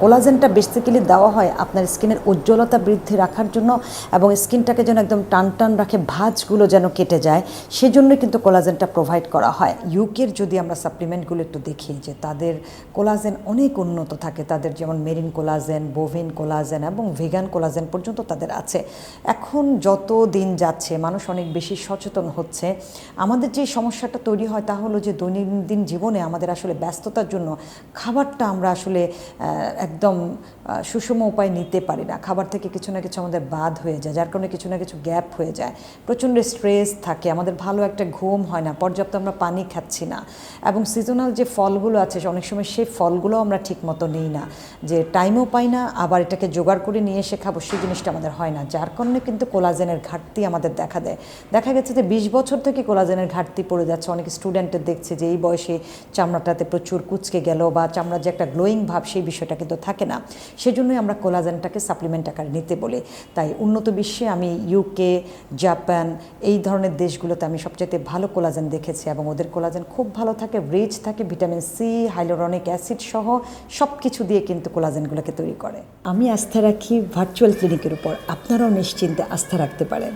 কোলাজেনটা basically দেওয়া হয় আপনার স্কিনের উজ্জ্বলতা বৃদ্ধি রাখার জন্য এবং স্কিনটাকে যেন একদম টান টান রাখে, ভাঁজগুলো যেন কেটে যায় সেজন্য কিন্তু কোলাজেনটা প্রোভাইড করা হয়। ইউকের যদি আমরা সাপ্লিমেন্টগুলো একটু দেখি যে তাদের কোলাজেন অনেক উন্নত থাকে, তাদের যেমন মেরিন কোলাজেন, বোভিন কোলাজেন এবং ভেগান কোলাজেন পর্যন্ত তাদের আছে। এখন যত দিন যাচ্ছে, মানুষ অনেক বেশি সচেতন হচ্ছে। আমাদের যে সমস্যাটা তৈরি হয় তা হলো যে দৈনন্দিন জীবনে আমাদের আসলে ব্যস্ততার জন্য খাবারটা আমরা আসলে একদম সুষম উপায় নিতে পারি না। খাবার থেকে কিছু না কিছু আমাদের বাদ হয়ে যায়, যার কারণে কিছু না কিছু গ্যাপ হয়ে যায়। প্রচণ্ড স্ট্রেস থাকে, আমাদের ভালো একটা ঘুম হয় না, পর্যাপ্ত আমরা পানি খাচ্ছি না। এবং সিজনাল যে ফলগুলো আছে, অনেক সময় সেই ফলগুলো আমরা ঠিক মতো নিই না। যে টাইমও পাই না, আবার এটাকে জোগাড় করে নিয়ে এসে খাব, সেই জিনিসটা আমাদের হয় না। যার কারণে কিন্তু কোলাজেনের ঘাটতি আমাদের দেখা দেয়। দেখা গেছে যে বিশ বছর থেকে কোলাজেনের ঘাটতি পড়ে যাচ্ছে। অনেক স্টুডেন্টের দেখছে যে এই বয়সে চামড়াটাতে প্রচুর কুচকে গেল বা চামড়ার যে একটা গ্লোয়িং ভাব, সেই বিষয়টা কিন্তু থাকে না। সেজন্যই আমরা কোলাজেনটাকে সাপ্লিমেন্ট আকারে নিতে বলি। তাই উন্নত বিশ্বে আমি ইউকে জাপান এই ধরনের দেশগুলোতে আমি সবচেয়ে ভালো কোলাজেন দেখেছি এবং ওদের কোলাজেন খুব ভালো থাকে রিচ থাকে ভিটামিন সি হাইলোরনিক অ্যাসিড সহ সব কিছু দিয়ে কিন্তু কোলাজেনগুলোকে তৈরি করে। আমি আস্থা রাখি ভার্চুয়াল ক্লিনিকের উপর। আপনারাও নিশ্চিন্তে আস্থা রাখতে পারেন।